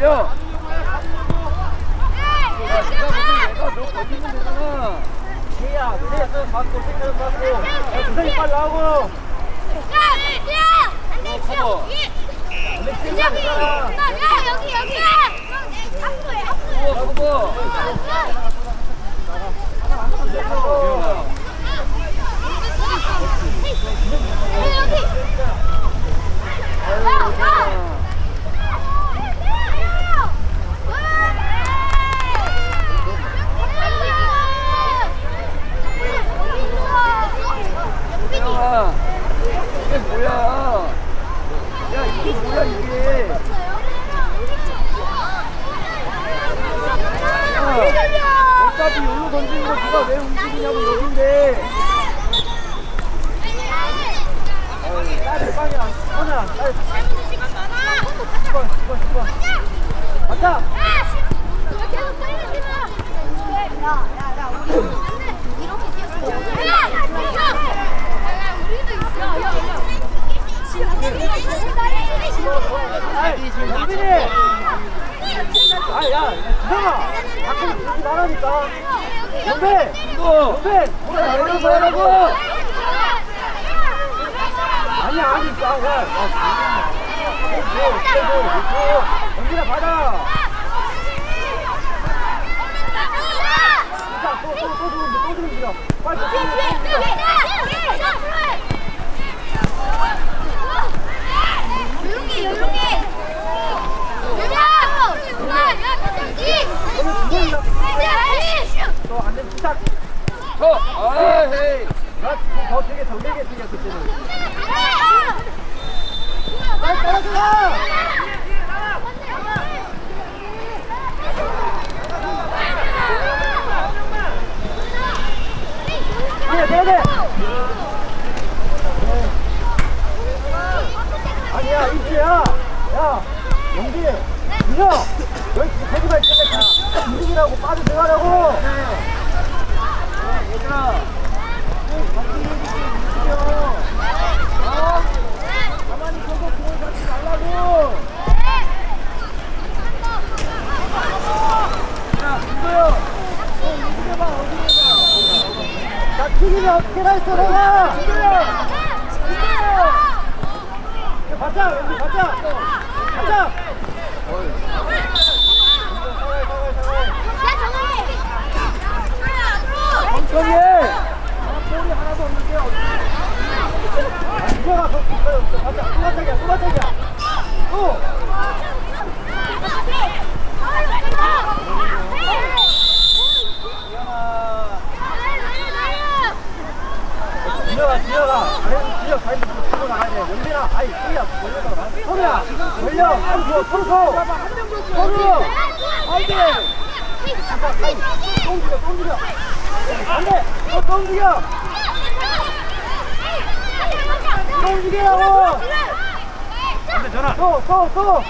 야, 얘가 너 걸리면 되잖아. 걔야, 걔야, 손 받고, 생각 받고. 야, 주사위 빨리 나오고. 여기 여기 앞으로 그거, 그거. 앞 야, 이게 뭐야? 야, 이게 뭐야, 이게? 야, 어차피 여기로 던지는 거 누가 왜 움직이냐고 여긴데. 딸 빵이야. 손이야, 딸. 10번, 10번, 10번. 맞다! 아이, 영빈이! 아, 야, 주성 아! 가끔 그러지 말라니까. 이거, 영빈! 뭐야, 내려서 하라고! 아니, 야, 야, 야. 영빈아, 받아! 자, 또, 또, 또 들어온다, 또 들어온다. 빨리, 빨리. 조용히 조용히 아! 네, 네, 네. 아니 야. 야, 영빈. 이려. 여기 거기가 있으니까 움직이라고 빠져 들어가라고. 얘들아, 어? 어떻게 다 있어, 너가? 움직여! 움 받자, 여기 받자! 받자! 천천히 해. 볼이 하나도 없는데 어떻게? 아, 이거가 더 가까이 없어. 받자, 소바짝이야, 소바짝이야. 또! 들어가, 들어가. 아래로 들어, 가인 드 들고 나가야 돼. 연빈아, 아이, 소리야, 걸려가. 소리야, 걸려. 한 줘, 서로 줘. 서로. 아이들. 똥 줄여, 똥 줄여. 안돼 또 움직여 또 움직이라고 안 돼 전화 또또또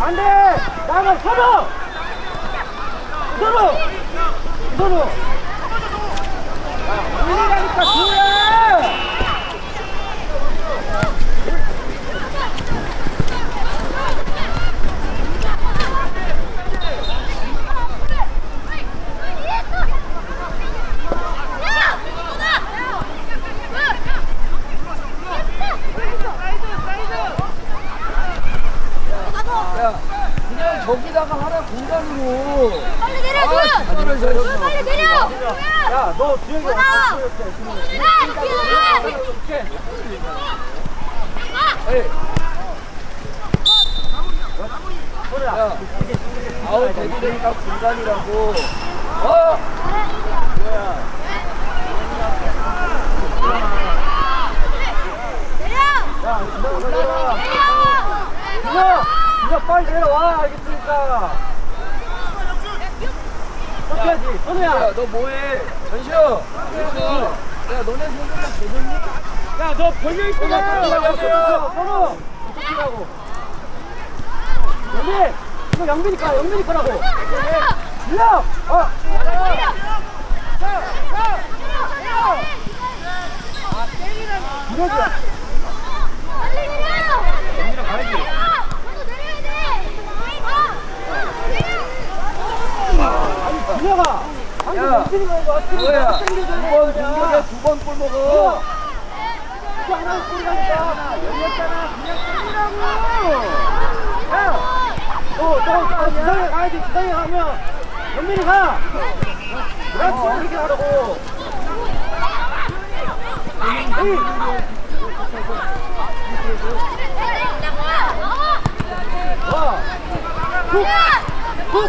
안돼 나가 서로 서로 서로 우리라니까 뭐야 야, 그냥 저기다가 하나 공간으로. 빨리 내려 아, 준 진짜를 잘 빨리 내려 야너 주혁이 전화! 와서 야 이렇게 오케이. 에이, 소리야 야, 아웃 되니까 공간이라고. 어? 내려 야 기다려 기다려 빨리 내려와. 알겠으니까? 섞여야지? 선우야. 야, 너 뭐해? 전시호. 전시호. 야, 너네 생각만 되겠니? 야너 벌려 선우, 여기요 선우 섞이라고. 영민 이거 영민이 거야 영민이 거라고. 일러 어 이러지 빨리 내려 영민아 가야지 너도 내려야 돼 아니 준혁아 아니 야, 뭐야? 땡겨줘 두번 공격에 두번골 먹어. 하나 뿌리라니까 열렸잖아 그냥 뿌리라고 야너너 지상에 가야지 지상에 가면 영민이 가 그렇지 이렇게 하라고 와 훅! 어,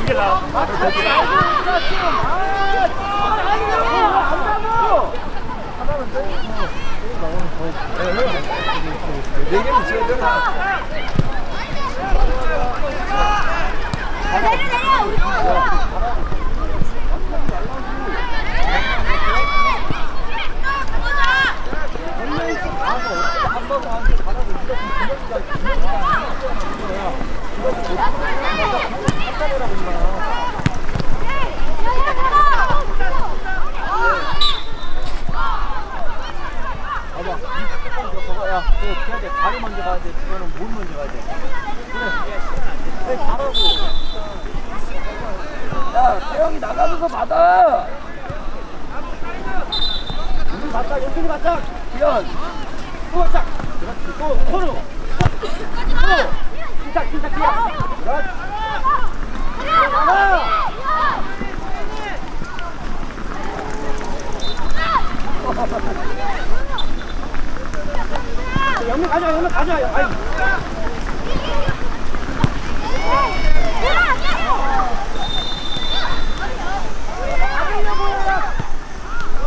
이게 나. 아, 같이 나오니까 좀. 아, 아니라고. 안다고. 하나는 돼. 네 개는 있어야 되나? 내려 내려 우리 거한 번 하는데 잘하고 무조건 분명히가 분명히가 있는 거야. 이거 한다고 임마. 봐봐. 이 뚜껑 저거 야, 그거 어떻게 해야 돼? 발이 먼저 가야 돼. 그거는 물 먼저 가야 돼. 그래. 그래, 잘하고. 야, 태영이 나가면서 받아. 우리 맞자, 연준이 맞자. 기현. 또 맞자. 또, 손으로. 또. 침착, 침착. 그렇지. 하나. 연민 가자, 연민 가자. 아이.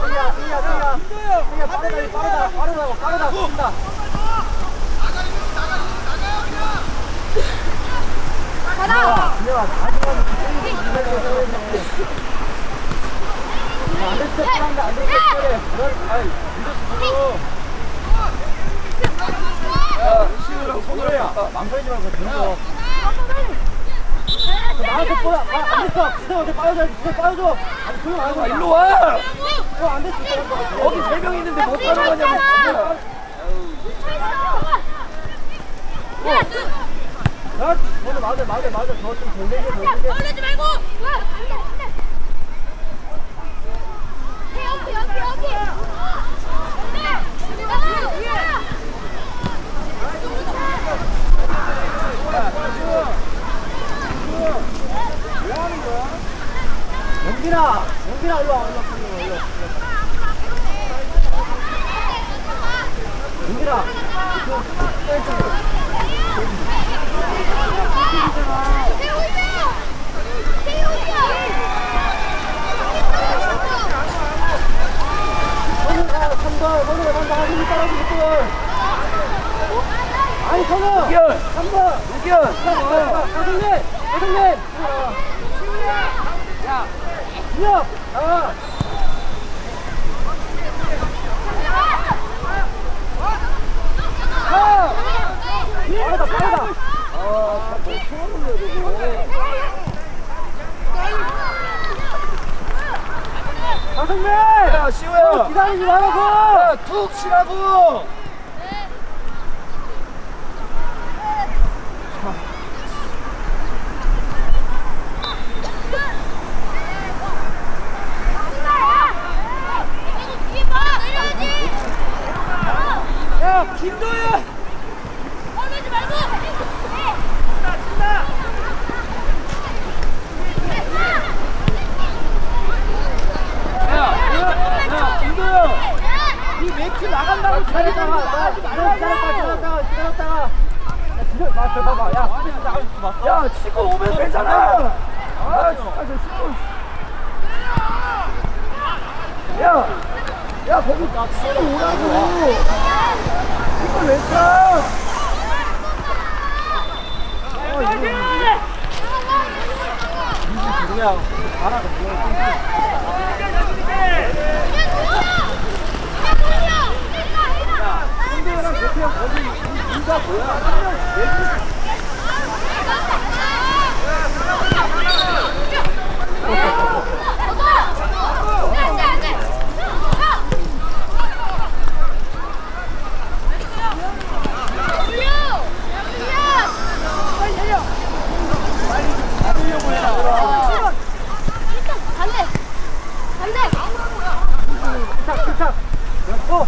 야, 야, 야. 야, 빠르다, 빠르다, 빠르다고, 빠르다, 빠르다. 야, 준혁아, 마지막에 땡기고 기다려, 기다려. 야, 안 됐어, 그런데 안 됐어, 그래. 그럴, 아이, 믿었어. 야, 시우랑 손을 그래야, 야 망설이지 말고, 준혁아. 나한테 보여. 아, 안 됐어. 진짜 어디 빠져줘. 진짜 빠져줘. 아니, 조용 안 아, 하고. 일로 와. 어, 안 됐어. 진짜. 거기 세 명 있는데 못 가는 거냐고. 뭐야. 야, 너는 맞아, 맞아, 맞아. 저좀 돌리게, 돌리게. 올리지 말고 여기 여기 여기 영빈아, 영빈아, 일로 와, 일로 와, 일로 와, 일로 와. 영빈아, 아니 성우! 의견! 3번! 의견! 고생님! 고생님! 야! 준혁! 나와! 아! 빠르다 빠르다! 가성민! 야 어, 시호야 기다리지 말라고! 야툭 치라고 야 김도현 야 김도현 이 매트 나간다고 기다렸다가, 잘했다가 기다렸다가, 기다렸다가, 기다렸다가. 야, 준혁, 봐, 저 봐봐. 야, 수비 진짜 아직 봤어? 야 치고 오면 되잖아 아 진짜 저 치고 야 야 거기 치고 오라고 이걸 왜 차? 그냥 알아, 그냥. 김도현랑 대표형 거기 인가 뭐야 한명 내주 받으려고 해라 반대! 반대! 기착, 기착. 야,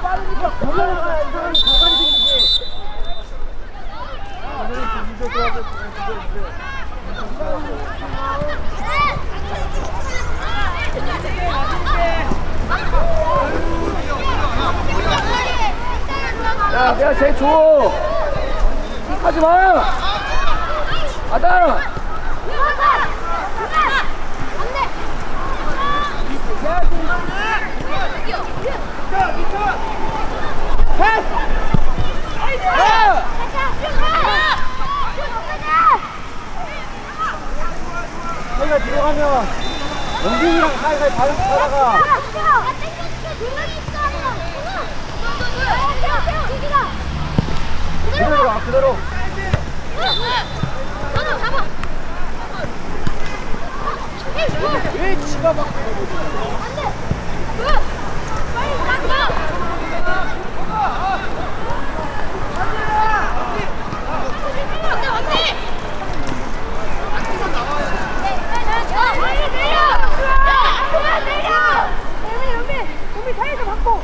빠르니까 벌려 나가야 이 사람이 가만히 생기지. 야 내가 제일 줘 하지 마야 막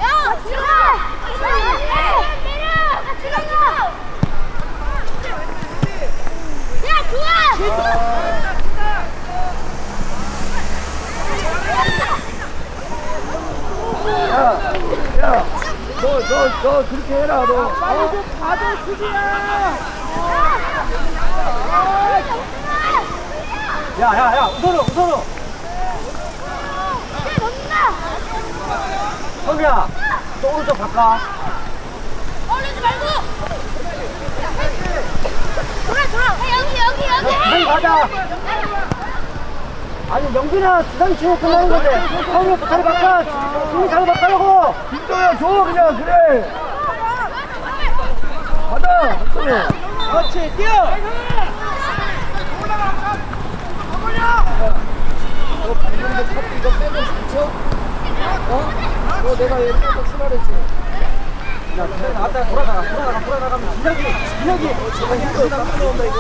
야, 지금! 야, 좋아! 야야너 너 너 그렇게 해라 너 빨리 좀 받아 수비야 야, 야, 야, 우선우, 우선우. 성미야, 또 오른쪽 바꿔. 얼리지 말고! 돌아, 돌아! 여기, 여기, 여기! 지성이 가자. 아니, 영빈아, 지성이 치고 끝나는 건데. 성미 부타리 바꿔. 승리 자리 바꿔라고. 김도현 줘 그냥 그래 받아! 그렇지, 뛰어! 너 방금 전 카드 이거 빼고 줬죠? 어? 너 내가 얘 빼고 출발했지? 야, 그냥 나갔다 돌아가, 돌아가, 돌아가면 기력이, 기력이! 아, 이거 땀 흘러온다, 이거.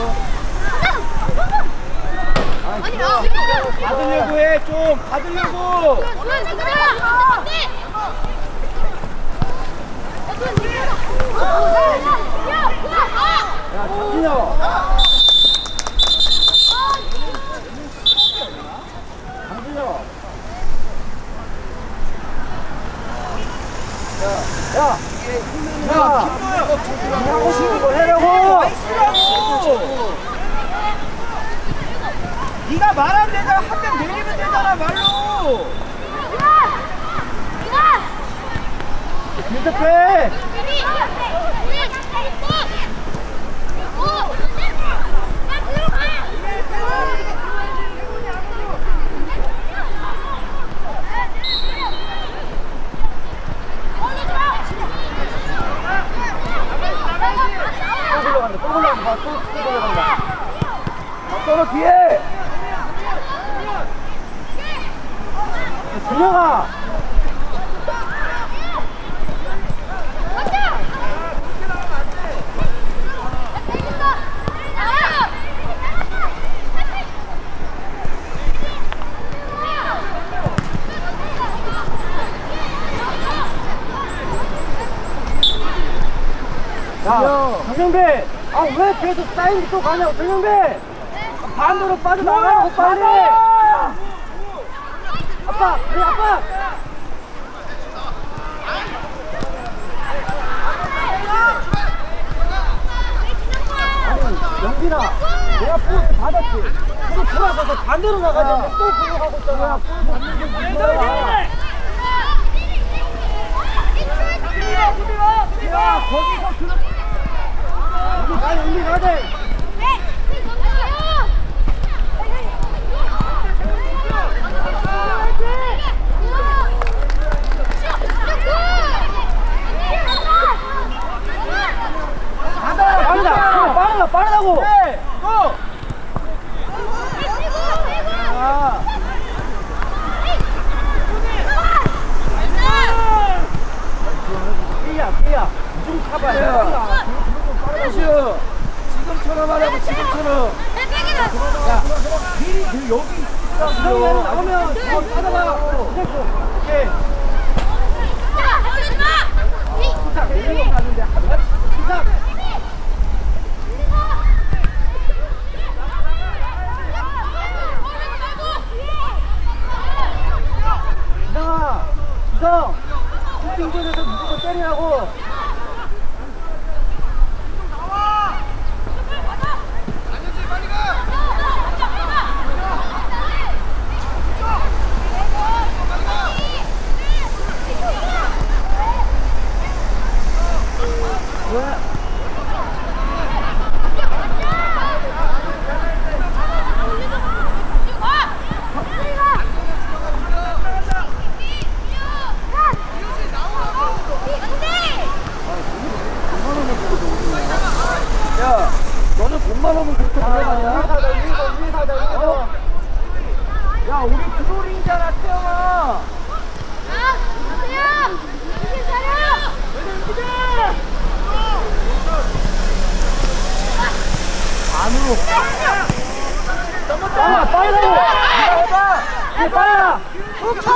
아니, 아, 받으려고 해, 좀! 받으려고! 어, 하고 싶은 거 해라고. 네가 말한 데가 한명 내리면 되잖아 말로. 민섭해. 또 또 굴러간다. 또, 또 굴러간다. 서로 뒤에. 준혁아. 야, 정영배. 아, 왜 사인 또 가냐고, 정영배. 반대로 빠져나가라고, 빨리. 아빠, 우리 아빠. 아니, 영빈아, 내가 볼 받았지. 그거 돌아서서 반대로 나가야 되는데 또 그거 가고 있잖아. 볼 받는 게 무슨 거야. 야, 거기서 그. 빠르다. 빠르다, 빠르다고. 네. 고. 아, 삐야, 삐야. 좀 타봐. 다시요. 지금처럼 하라고 지금처럼. 미리 그 여기 그러면 나오면 더 타다가. 오케이. 시작. 내리고 가는데 한 번. 시작. 이상아, 이상. 슈팅존에서 무조건 때리라고. 야, 오면 그렇게 아, 거, 우리 사자, 우리 거. 야, 우리 드롤이잖아, 태영아. 안으로. 야, 빨리라고. 해봐. 이 빨라. 훅 쳐.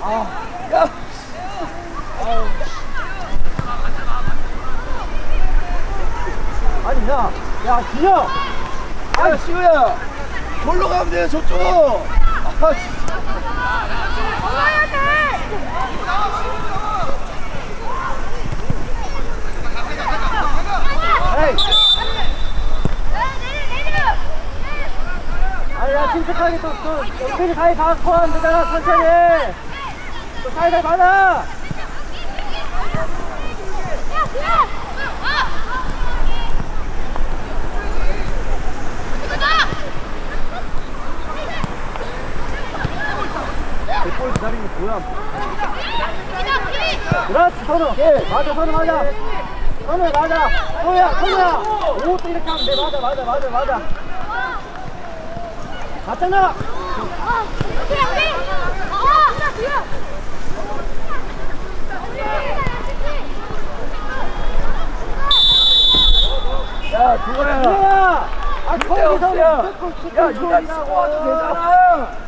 아, 야, 아 니, 야, 야, 진영. 아, 시우야. 절로 가면 돼, 저쪽. 아, 진짜. 에이. 아니, 야, 침착하게 또, 또, 연필이 사이 다 커하면 되잖아, 천천히. 또 사이사이 받아. 볼 기다리는 게 뭐야? 그렇지, 선우. 예, 맞아, 선우 맞아. 선우 맞아. 선우야, 선우야. 오, 또 이렇게 하면 돼. 맞아, 맞아, 맞아, 맞아. 맞잖아. 야. 뭐야? 아, 거기서. 야, 무조건 네가 치고 와도 되잖아.